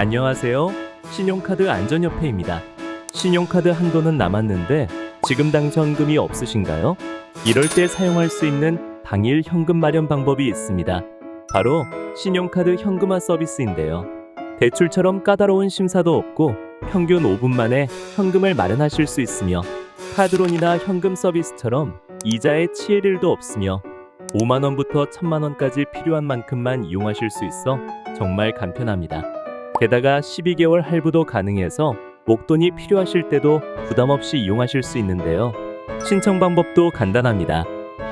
안녕하세요. 신용카드 안전협회입니다. 신용카드 한도는 남았는데 지금 당첨금이 없으신가요? 이럴 때 사용할 수 있는 당일 현금 마련 방법이 있습니다. 바로 신용카드 현금화 서비스인데요. 대출처럼 까다로운 심사도 없고 평균 5분 만에 현금을 마련하실 수 있으며 카드론이나 현금 서비스처럼 이자에 치일 일도 없으며 5만 원부터 1천만 원까지 필요한 만큼만 이용하실 수 있어 정말 간편합니다. 게다가 12개월 할부도 가능해서 목돈이 필요하실 때도 부담 없이 이용하실 수 있는데요. 신청 방법도 간단합니다.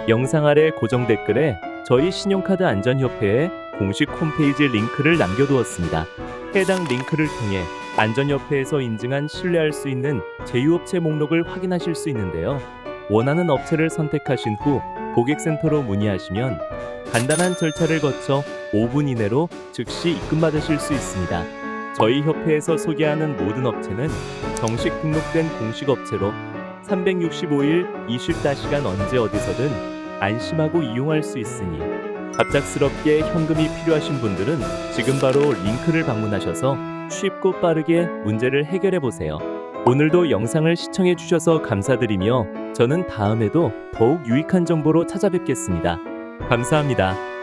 영상 아래 고정 댓글에 저희 신용카드 안전협회의 공식 홈페이지 링크를 남겨두었습니다. 해당 링크를 통해 안전협회에서 인증한 신뢰할 수 있는 제휴업체 목록을 확인하실 수 있는데요. 원하는 업체를 선택하신 후 고객센터로 문의하시면 간단한 절차를 거쳐 5분 이내로 즉시 입금받으실 수 있습니다. 저희 협회에서 소개하는 모든 업체는 정식 등록된 공식 업체로 365일 24시간 언제 어디서든 안심하고 이용할 수 있으니 갑작스럽게 현금이 필요하신 분들은 지금 바로 링크를 방문하셔서 쉽고 빠르게 문제를 해결해 보세요. 오늘도 영상을 시청해 주셔서 감사드리며 저는 다음에도 더욱 유익한 정보로 찾아뵙겠습니다. 감사합니다.